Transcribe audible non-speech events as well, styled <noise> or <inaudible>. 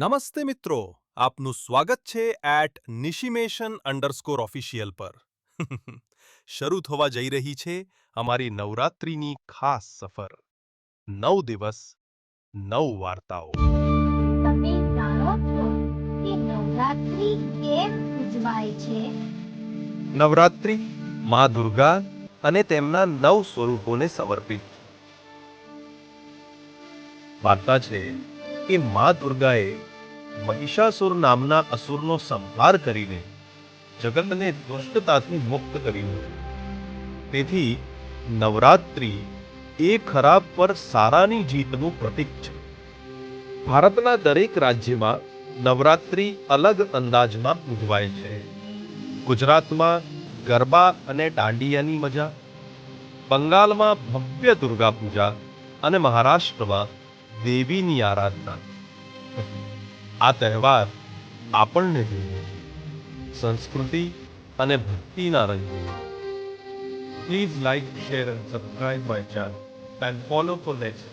નમસ્તે મિત્રો આપનું સ્વાગત છે એટ નિશિમેશન અંડરસ્કોર ઓફિશિયલ પર. <laughs> શરૂ થવા જઈ રહી છે અમારી નવરાત્રિની ખાસ સફર. નવ દિવસ નવ વાર્તાઓ. તમે જાણો છો કે નવરાત્રિ કેમ ઉજવાય છે? નવરાત્રિ મા દુર્ગા અને તેમના નવ સ્વરૂપોને સમર્પિત. વાર્તા છે કે મા દુર્ગાએ મહિષાસુર નામના અસુરનો સંહાર કરીને જગતને દુષ્ટતાથી મુક્ત કર્યું. તેથી નવરાત્રિ એ ખરાબ પર સારાની જીતનું પ્રતીક છે. ભારતના દરેક રાજ્યમાં નવરાત્રિ અલગ અંદાજમાં ઉજવાય છે. ગુજરાતમાં ગરબા અને દાંડિયાની મજા, બંગાળમાં ભવ્ય દુર્ગા પૂજા અને મહારાષ્ટ્રમાં દેવીની આરાધના. આ તહેવાર આપણને સંસ્કૃતિ અને ભક્તિના રંગ. Please like share and subscribe my channel and follow for next